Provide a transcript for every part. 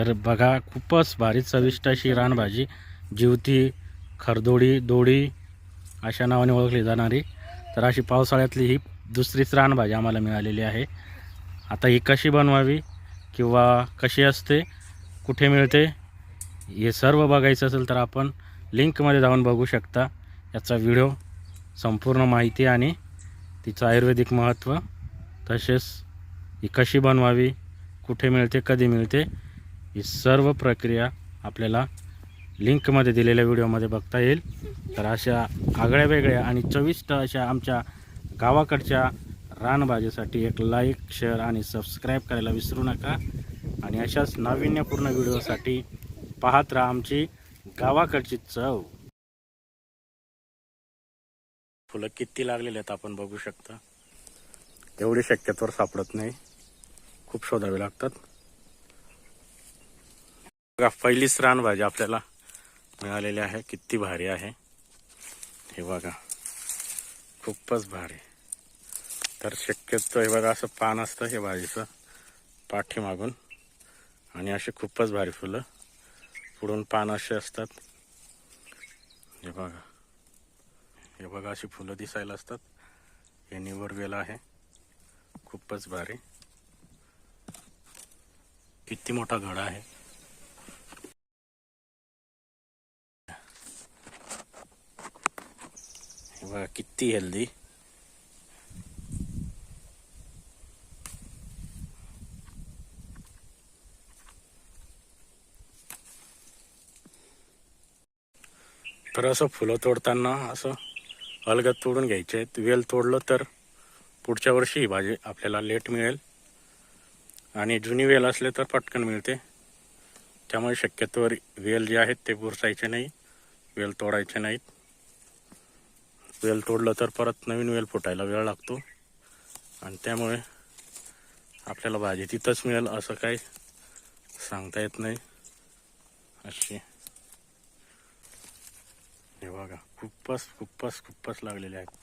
तर बघा खूपच भारी चविष्ट अशी रानभाजी जिवती खरदोडी दोडी अशा नावाने ओळखली जाणारी. तर अशी पावसाळ्यातली ही दुसरीच रानभाजी आम्हाला मिळालेली आहे. आता ही कशी बनवावी किंवा कशी असते कुठे मिळते हे सर्व बघायचं असेल तर आपण लिंकमध्ये जाऊन बघू शकता. याचा व्हिडिओ संपूर्ण माहिती आणि तिचं आयुर्वेदिक महत्त्व तसेच ही कशी बनवावी कुठे मिळते कधी मिळते ही सर्व प्रक्रिया आपल्याला लिंकमध्ये दिलेल्या व्हिडिओमध्ये बघता येईल. तर अशा आगळ्या वेगळ्या आणि चविष्ट अशा आमच्या गावाकडच्या रानबाजीसाठी एक लाईक शेअर आणि सबस्क्राईब करायला विसरू नका. आणि अशाच नाविन्यपूर्ण व्हिडिओसाठी पाहत राहा आमची गावाकडची चव. फुलं किती लागलेली आहेत आपण बघू शकता. एवढी शक्यतोवर सापडत नाही. खूप शोधावे लागतात. बघा पहिलीच रानभाजी आपल्याला मिळालेली आहे. किती भारी आहे. हे बघा खूपच भारी. तर शक्यतो हे बघा असं पान असतं हे भाजीचं पाठीमागून. आणि असे खूपच भारी फुलं. पुढून पान असे असतात. हे बघा हे बघा अशी फुलं दिसायला असतात. हे निवर वेला आहे. खूपच भारी. किती मोठा घडा आहे. बघा किती हेल्दी तर असं फुलं तोडताना असं अलगद तोडून घ्यायचे आहेत. वेल तोडलं तर पुढच्या वर्षी ही भाजी आपल्याला लेट मिळेल. आणि जुनी वेल असले तर पटकन मिळते. त्यामुळे शक्यतोवर वेल जे आहेत ते बुरसायचे नाही वेल तोडायचे नाहीत. वेल तोडलं तर परत नवीन वेल फुटायला वेळ लागतो. आणि त्यामुळे आपल्याला भाजी तिथंच मिळेल असं काही सांगता येत नाही. अशी. हे बघा खूपच खूपच खूपच लागलेले आहेत.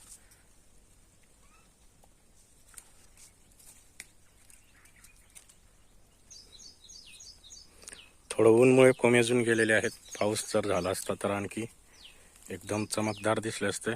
थोडं ऊनमुळे कोमेजून गेलेले आहेत. पाऊस जर झाला असता तर आणखी एकदम चमकदार दिसले असते.